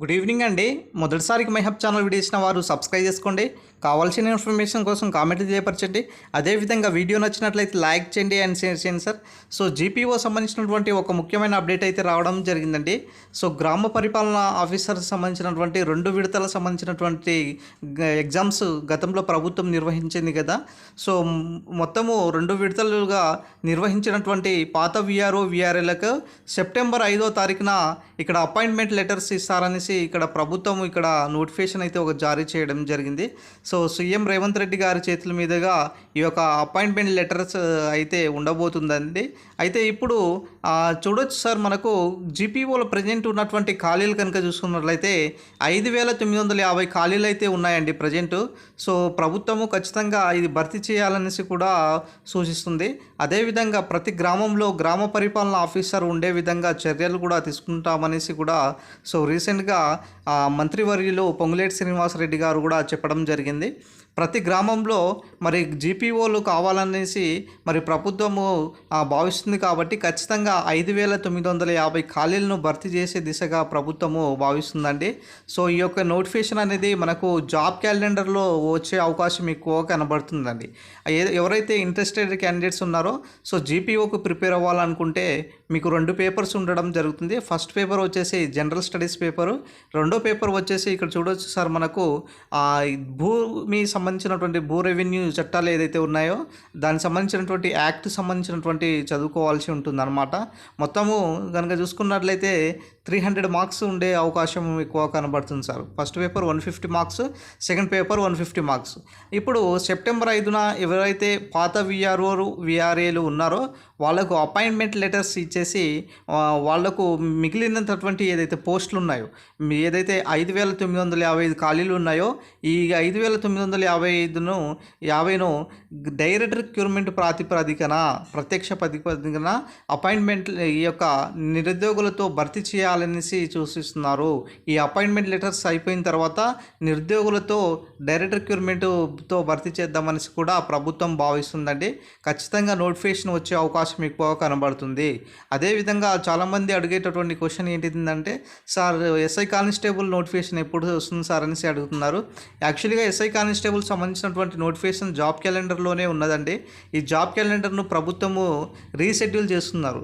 Good evening అండి. మొదటిసారికి మైహబ్ channel video ఇచ్చిన వారు సబ్స్క్రైబ్ చేసుకోండి. కావాల్సిన ఇన్ఫర్మేషన్ కోసం కామెంట్ తెలియపరచండి అదేవిధంగా వీడియో నచ్చినట్లయితే లైక్ చేయండి అండ్ షేర్ చేయండి సార్. సో జీపీఓ సంబంధించినటువంటి ఒక ముఖ్యమైన అప్డేట్ అయితే రావడం జరిగిందండి. సో గ్రామ పరిపాలన ఆఫీసర్ సంబంధించినటువంటి రెండు విడతల సంబంధించినటువంటి ఎగ్జామ్స్ గతంలో ప్రభుత్వం నిర్వహించింది కదా. సో మొత్తము రెండు విడతలుగా నిర్వహించినటువంటి పాత విఆర్ఓ విఆర్ఏలకు సెప్టెంబర్ ఐదో తారీఖున ఇక్కడ అపాయింట్మెంట్ లెటర్స్ ఇస్తారనేసి ఇక్కడ ప్రభుత్వం ఇక్కడ నోటిఫికేషన్ అయితే ఒక జారీ చేయడం జరిగింది. సో సీఎం రేవంత్ రెడ్డి గారి చేతుల మీదుగా ఈ యొక్క అపాయింట్మెంట్ లెటర్స్ అయితే ఉండబోతుందండి. అయితే ఇప్పుడు చూడొచ్చు సార్ మనకు జీపీఓలో ప్రజెంట్ ఉన్నటువంటి ఖాళీలు కనుక చూసుకున్నట్లయితే ఐదు వేల తొమ్మిది వందల యాభై ఖాళీలు అయితే ఉన్నాయండి ప్రజెంట్. సో ప్రభుత్వము ఖచ్చితంగా ఇది భర్తీ చేయాలనేసి కూడా సూచిస్తుంది. అదేవిధంగా ప్రతి గ్రామంలో గ్రామ పరిపాలన ఆఫీసర్ ఉండే విధంగా చర్యలు కూడా తీసుకుంటామనేసి కూడా సో రీసెంట్గా మంత్రివర్యులు పొంగులేటి శ్రీనివాసరెడ్డి గారు కూడా చెప్పడం జరిగింది. ప్రతి గ్రామంలో మరి జీపీఓలు కావాలనేసి మరి ప్రభుత్వము భావిస్తుంది కాబట్టి ఖచ్చితంగా ఐదు వేల తొమ్మిది వందల యాభై ఖాళీలను భర్తీ చేసే దిశగా ప్రభుత్వము భావిస్తుందండి. సో ఈ యొక్క నోటిఫికేషన్ అనేది మనకు జాబ్ క్యాలెండర్లో వచ్చే అవకాశం ఎక్కువ కనబడుతుందండి. ఎవరైతే ఇంట్రెస్టెడ్ క్యాండిడేట్స్ ఉన్నారో సో జీపీఓకు ప్రిపేర్ అవ్వాలనుకుంటే మీకు రెండు పేపర్స్ ఉండడం జరుగుతుంది. ఫస్ట్ పేపర్ వచ్చేసి జనరల్ స్టడీస్ పేపరు రెండో పేపర్ వచ్చేసి ఇక్కడ చూడవచ్చు సార్ మనకు భూమి సంబంధించినటువంటి భూ రెవెన్యూ చట్టాలు ఏదైతే ఉన్నాయో దానికి సంబంధించినటువంటి యాక్ట్ సంబంధించినటువంటి చదువుకోవాల్సి ఉంటుంది అనమాట మొత్తము కనుక చూసుకున్నట్లయితే త్రీ హండ్రెడ్ మార్క్స్ ఉండే అవకాశం ఎక్కువ కనబడుతుంది sir. First paper one fifty marks second paper one fifty marks. ఇప్పుడు సెప్టెంబర్ ఐదున ఎవరైతే పాత విఆర్ఓ విఆర్ఏలు ఉన్నారో వాళ్ళకు అపాయింట్మెంట్ లెటర్స్ ఇచ్చేసి వాళ్ళకు వాళ్ళకు మిగిలినటువంటి ఏదైతే పోస్టులు ఉన్నాయో ఏదైతే ఐదు వేల తొమ్మిది వందల యాభై ఐదు ఖాళీలు ఉన్నాయో ఈ ఐదు వేల తొమ్మిది వందల యాభై ఐదును యాభైను డైరెక్ట్ రిక్రూట్మెంట్ ప్రాతిపదికన ప్రత్యక్ష ప్రాతిపదికన అపాయింట్మెంట్ ఈ యొక్క నిరుద్యోగులతో భర్తీ చేయాలనేసి సూచిస్తున్నారు. ఈ అపాయింట్మెంట్ లెటర్స్ అయిపోయిన తర్వాత నిరుద్యోగులతో డైరెక్ట్ రిక్రూట్మెంట్తో భర్తీ చేద్దామనేసి కూడా ప్రభుత్వం భావిస్తుందండి. ఖచ్చితంగా నోటిఫికేషన్ వచ్చే అవకాశం ఎక్కువ కనబడుతుంది. అదేవిధంగా చాలామంది అడిగేటటువంటి క్వశ్చన్ ఏంటిదంటే సార్ ఎస్ఐ కానిస్టేబుల్ నోటిఫికేషన్ ఎప్పుడు వస్తుంది సార్? అనేసి అడుగుతున్నారు. యాక్చువల్గా ఎస్ఐ కానిస్టేబుల్ సంబంధించినటువంటి నోటిఫికేషన్ జాబ్ క్యాలెండర్లోనే ఉన్నదండి. ఈ జాబ్ క్యాలెండర్ను ప్రభుత్వము రీషెడ్యూల్ చేస్తున్నారు.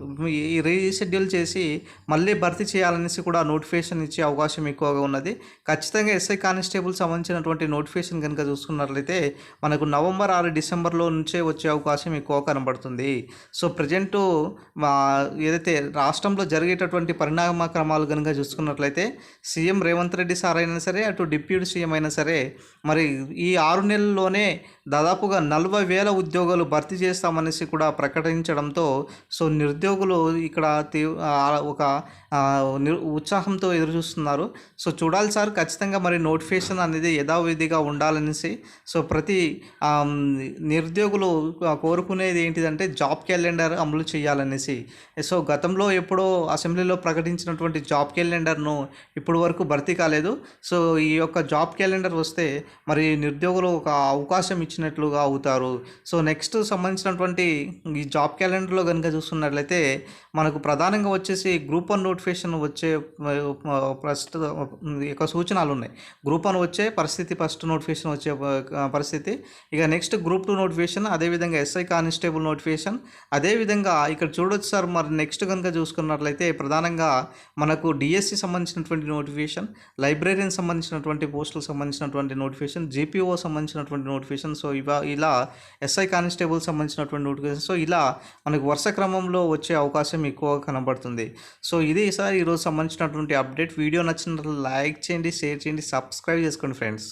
ఈ రీషెడ్యూల్ చేసి మళ్ళీ భర్తీ చేయాలనేసి కూడా నోటిఫికేషన్ ఇచ్చే అవకాశం ఎక్కువగా ఉన్నది. ఖచ్చితంగా ఎస్ఐ కానిస్టేబుల్ సంబంధించినటువంటి నోటిఫికేషన్ కనుక చూసుకున్నట్లయితే మనకు నవంబర్ ఆరు డిసెంబర్లో నుంచే వచ్చే అవకాశం ఎక్కువ కనబడుతుంది. సో ప్రజెంటు మా ఏదైతే రాష్ట్రంలో జరిగేటటువంటి పరిణామ క్రమాలు కనుక చూసుకున్నట్లయితే సీఎం రేవంత్ రెడ్డి సార్ అయినా సరే అటు డిప్యూటీ సీఎం అయినా సరే మరి ఈ ఆరు నెలల్లోనే దాదాపుగా నలభై వేల ఉద్యోగాలు భర్తీ చేస్తామనేసి కూడా ప్రకటించడంతో సో నిరుద్యోగులు ఇక్కడ ఒక ఉత్సాహంతో ఎదురు చూస్తున్నారు సో చూడాలి సార్ ఖచ్చితంగా మరి నోటిఫికేషన్ అనేది యథావిధిగా ఉండాలనేసి. సో ప్రతి నిరుద్యోగులు కోరుకునేది ఏంటిదంటే జాబ్ క్యాలెండర్ అమలు చేయాలనేసి. సో గతంలో ఎప్పుడో అసెంబ్లీలో ప్రకటించినటువంటి జాబ్ క్యాలెండర్ను ఇప్పుడు వరకు భర్తీ కాలేదు. సో ఈ యొక్క జాబ్ క్యాలెండర్ వస్తే మరి ఉద్యోగులు ఒక అవకాశం ఇచ్చినట్లుగా అవుతారు. సో నెక్స్ట్ సంబంధించినటువంటి ఈ జాబ్ క్యాలెండర్లో కనుక చూస్తున్నట్లయితే మనకు ప్రధానంగా వచ్చేసి గ్రూప్ వన్ నోటిఫికేషన్ వచ్చే ఫస్ట్ ప్రస్తుత యొక్క సూచనలు ఉన్నాయి. గ్రూప్ వన్ వచ్చే పరిస్థితి ఫస్ట్ నోటిఫికేషన్ వచ్చే పరిస్థితి. ఇక నెక్స్ట్ గ్రూప్ టూ నోటిఫికేషన్ అదేవిధంగా ఎస్ఐ కానిస్టేబుల్ నోటిఫికేషన్. అదేవిధంగా ఇక్కడ చూడొచ్చు సార్ మరి నెక్స్ట్ కనుక చూసుకున్నట్లయితే ప్రధానంగా మనకు డిఎస్సి సంబంధించినటువంటి నోటిఫికేషన్ లైబ్రరీని సంబంధించినటువంటి పోస్టులకు సంబంధించినటువంటి నోటిఫికేషన్ జీపీఓ సంబంధించినటువంటి నోటిఫికేషన్. సో ఇవా ఇలా ఎస్ఐ కానిస్టేబుల్ సంబంధించినటువంటి నోటిఫికేషన్. సో ఇలా మనకు వరుస క్రమంలో వచ్చే అవకాశం ఎక్కువ కనబడుతుంది. సో ఇది సార్ ఈరోజు సంబంధించినటువంటి అప్డేట్. వీడియో నచ్చినట్లు లైక్ చేయండి షేర్ చేయండి సబ్స్క్రైబ్ చేసుకోండి ఫ్రెండ్స్.